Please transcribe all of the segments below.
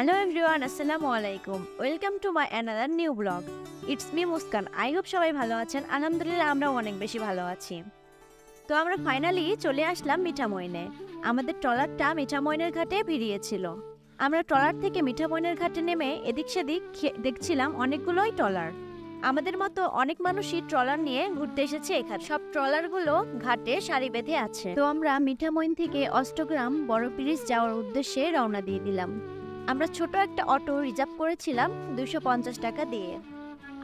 Hello everyone আসসালামু আলাইকুম welcome to my another new blog it's me Muskan I hope সবাই ভালো আছেন। আলহামদুলিল্লাহ, আমরাও অনেক বেশি ভালো আছি। তো আমরা ফাইনালি চলে আসলাম মিঠামইনে আমাদের ট্রলারটা মিঠামইনের ঘাটে ভিড়িয়েছিল। আমরা ট্রলার থেকে মিঠামইনের ঘাটে নেমে এদিক সেদিক দেখছিলাম অনেকগুলোই ট্রলার। আমাদের মতো অনেক মানুষই ট্রলার নিয়ে ঘুরতে এসেছে এখানে। সব ট্রলারগুলো ঘাটে সারি বেঁধে আছে। তো আমরা মিঠামইন থেকে অষ্টগ্রাম বড় ব্রিজ যাওয়ার উদ্দেশ্যে রওনা দিয়ে দিলাম। আমরা ছোট একটা অটো রিজার্ভ করেছিলাম দুশো পঞ্চাশ টাকা দিয়ে।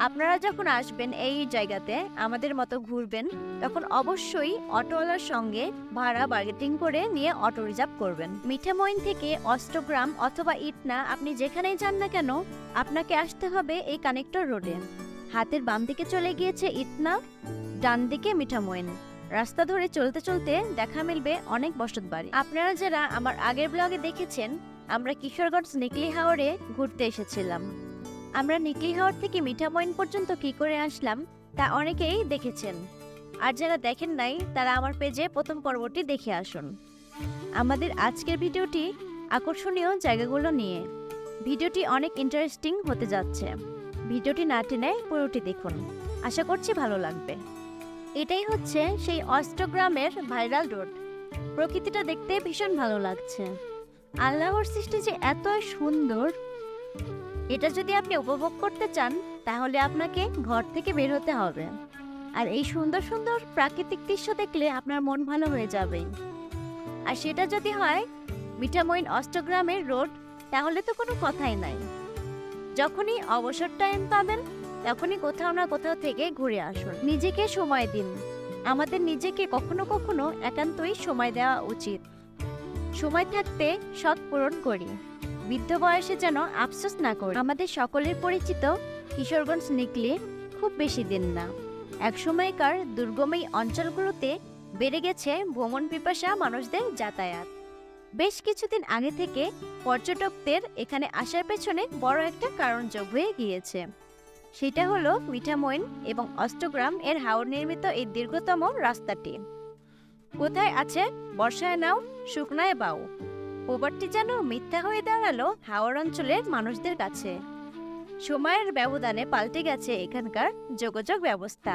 আপনারা যখন আসবেন এই জায়গাতে, আমাদের মতো ঘুরবেন, তখন অবশ্যই অটোওয়ালার সঙ্গে ভাড়া বার্গেটিং করে নিয়ে অটো রিজার্ভ করবেন। মিঠামইন থেকে অষ্টগ্রাম অথবা ইটনা, আপনি যেখানেই যান না কেন, আপনাকে আসতে হবে এই কানেক্টর রোডে হাতের বাম দিকে চলে গিয়েছে ইটনা, ডান দিকে মিঠামইন। রাস্তা ধরে চলতে চলতে দেখা মিলবে অনেক বসত বাড়ি আপনারা যারা আমার আগের ব্লগে দেখেছেন আমরা কিশোরগঞ্জ নিকলি হাওড়ে ঘুরতে এসেছিলাম। আমরা নিকলি হাওড় থেকে মিঠা মিঠামইন পর্যন্ত কি করে আসলাম, তা অনেকেই দেখেছেন। আর যারা দেখেন নাই, তারা আমার পেজে প্রথম পর্বটি দেখে আসুন। আমাদের আজকের ভিডিওটি আকর্ষণীয় জায়গাগুলো নিয়ে। ভিডিওটি অনেক ইন্টারেস্টিং হতে যাচ্ছে। ভিডিওটি না টেনে পুরোটি দেখুন। আশা করছি ভালো লাগবে। এটাই হচ্ছে সেই অষ্টগ্রামের ভাইরাল রোড। প্রকৃতিটা দেখতে ভীষণ ভালো লাগছে। আল্লাহর সৃষ্টি যে এত সুন্দর, এটা যদি আপনি উপভোগ করতে চান, তাহলে আপনাকে ঘর থেকে বের হতে হবে। আর এই সুন্দর সুন্দর প্রাকৃতিক দৃশ্য দেখলে আপনার মন ভালো হয়ে যাবে। আর সেটা যদি হয় মিঠামইন অষ্টগ্রামের রোড, তাহলে তো কোনো কথাই নাই। যখনই অবসর টাইম পাবেন, তখনই কোথাও না কোথাও থেকে ঘুরে আসুন। নিজেকে সময় দিন। আমাদের নিজেকে কখনো কখনো একান্তই সময় দেওয়া উচিত। সময় থাকতে সৎ পূরণ করি। বৃদ্ধ বয়সে যেন আফসোস না করি। আমাদের সকলের পরিচিত কিশোরগঞ্জ নিকলে খুব বেশি দিন না। একসময়কার দুর্গম এই অঞ্চলগুলোতে বেড়ে গেছে ভ্রমণ পিপাসা মানুষদের যাতায়াত। বেশ কিছুদিন আগে থেকে পর্যটকদের এখানে আসার পেছনে বড় একটা কারণ যোগ হয়ে গিয়েছে। সেটা হলো মিঠামইন এবং অষ্টগ্রাম এর হাওড় নির্মিত এই দীর্ঘতম রাস্তাটি। কোথায় আছে? বর্ষায় নাও, শুকনায় বাউ ওভারটি যেন মিথ্যা হয়ে দাঁড়াল হাওড় অঞ্চলের মানুষদের কাছে। সময়ের ব্যবধানে পাল্টে গেছে এখানকার যোগাযোগ ব্যবস্থা।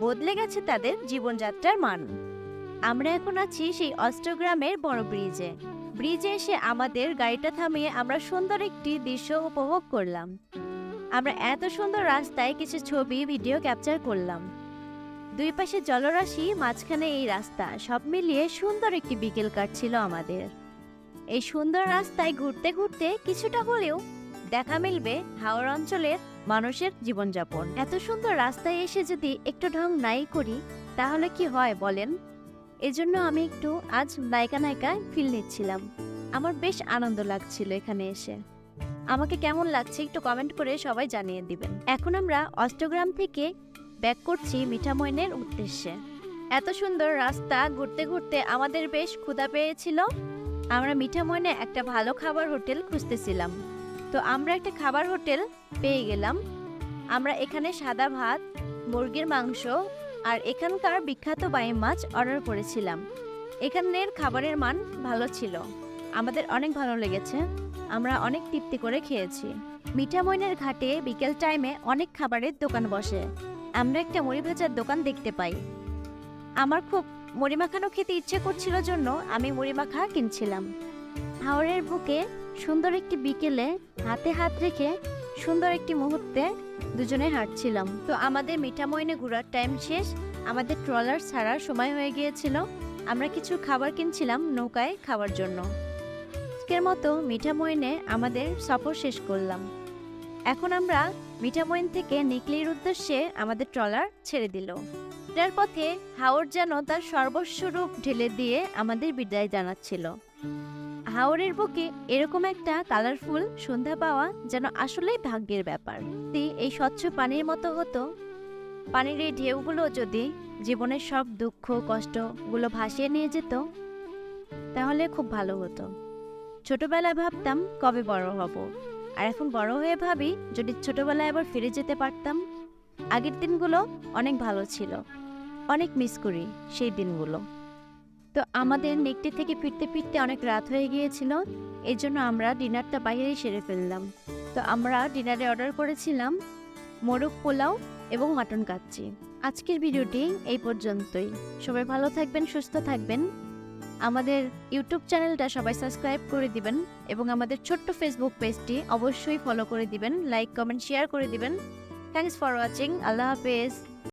বদলে গেছে তাদের জীবনযাত্রার মান। আমরা এখন আছি সেই অষ্টগ্রামের বড় ব্রিজে। ব্রিজে এসে আমাদের গাড়িটা থামিয়ে আমরা সুন্দর একটি দৃশ্য উপভোগ করলাম। আমরা এত সুন্দর রাস্তায় কিছু ছবি, ভিডিও ক্যাপচার করলাম। দুই পাশে জলরাশি, মাঝখানে এই রাস্তা। সব মিলিয়ে সুন্দর একটি বিকেল কাটছিল আমাদের। এই সুন্দর রাস্তায় ঘুরতে ঘুরতে কিছুটা হলেও দেখা মিলবে হাওড় অঞ্চলের মানুষের জীবনযাপন। এত সুন্দর রাস্তায় এসে যদি একটু ঢং নাই করি, তাহলে কি হয় বলেন? এজন্য আমি একটু আজ নায়িকা নায়িকা ফিল নিচ্ছিলাম। আমার বেশ আনন্দ লাগছিল এখানে এসে। আমাকে কেমন লাগছে একটু কমেন্ট করে সবাই জানিয়ে দিবেন। এখন আমরা অষ্টগ্রাম থেকে ব্যাক করছি মিঠামইনের উদ্দেশ্যে। এত সুন্দর রাস্তা ঘুরতে ঘুরতে আমাদের বেশ ক্ষুধা পেয়েছিল। আমরা মিঠামইনে একটা ভালো খাবার হোটেল খুঁজতেছিলাম। তো আমরা একটা খাবার হোটেল পেয়ে গেলাম। আমরা এখানে সাদা ভাত, মুরগির মাংস আর এখানকার বিখ্যাত বাইম মাছ অর্ডার করেছিলাম। এখানের খাবারের মান ভালো ছিল। আমাদের অনেক ভালো লেগেছে। আমরা অনেক তৃপ্তি করে খেয়েছি। মিঠামইনের ঘাটে বিকেল টাইমে অনেক খাবারের দোকান বসে। আমরা একটা মুড়ি ভাজার দোকান দেখতে পাই। আমার খুব মুড়ি মাখানো খেতে ইচ্ছে করছিল জন্য আমি মুড়ি মাখা কিনছিলাম। হাওড়ের বুকে সুন্দর একটি বিকেলে হাতে হাত রেখে সুন্দর একটি মুহূর্তে দুজনে হাঁটছিলাম। তো আমাদের মিঠামইনে ঘোরার টাইম শেষ, আমাদের ট্রলার ছাড়ার সময় হয়ে গিয়েছিল। আমরা কিছু খাবার কিনছিলাম নৌকায় খাওয়ার জন্য। আজকের মতো মিঠামইনে আমাদের সফর শেষ করলাম। এখন আমরা মিঠামইন থেকে নিকলির উদ্দেশ্যে আমাদের ট্রলার ছেড়ে দিল। এটার পথে হাওড় যেন তার সর্বস্ব রূপ ঢেলে দিয়ে আমাদের বিদায় জানাচ্ছিল। হাওড়ের বুকে এরকম একটা কালারফুল সন্ধ্যা পাওয়া যেন আসলেই ভাগ্যের ব্যাপার। এই স্বচ্ছ পানির মতো হতো। পানির এই ঢেউগুলো যদি জীবনের সব দুঃখ, কষ্টগুলো ভাসিয়ে নিয়ে যেত, তাহলে খুব ভালো হতো। ছোটবেলায় ভাবতাম কবে বড় হব। আর এখন বড় হয়ে ভাবি যদি ছোটবেলায় আবার ফিরে যেতে পারতাম, আগের দিনগুলো অনেক ভালো ছিল। অনেক মিস করি সেই দিনগুলো। তো আমাদের নেকটি থেকে ফিরতে ফিরতে অনেক রাত হয়ে গিয়েছিল, এই জন্য আমরা ডিনারটা বাইরেই সেরে ফেললাম। তো আমরা ডিনারে অর্ডার করেছিলাম মোরগ পোলাও এবং মাটন কাচ্চি। আজকের ভিডিওটি এই পর্যন্তই। সবাই ভালো থাকবেন, সুস্থ থাকবেন। আমাদের ইউটিউব চ্যানেলটা সবাই সাবস্ক্রাইব করে দিবেন এবং আমাদের ছোট্ট ফেসবুক পেজটি অবশ্যই ফলো করে দিবেন লাইক কমেন্ট শেয়ার করে দিবেন। থ্যাংকস ফর ওয়াচিং আল্লাহ হাফেজ।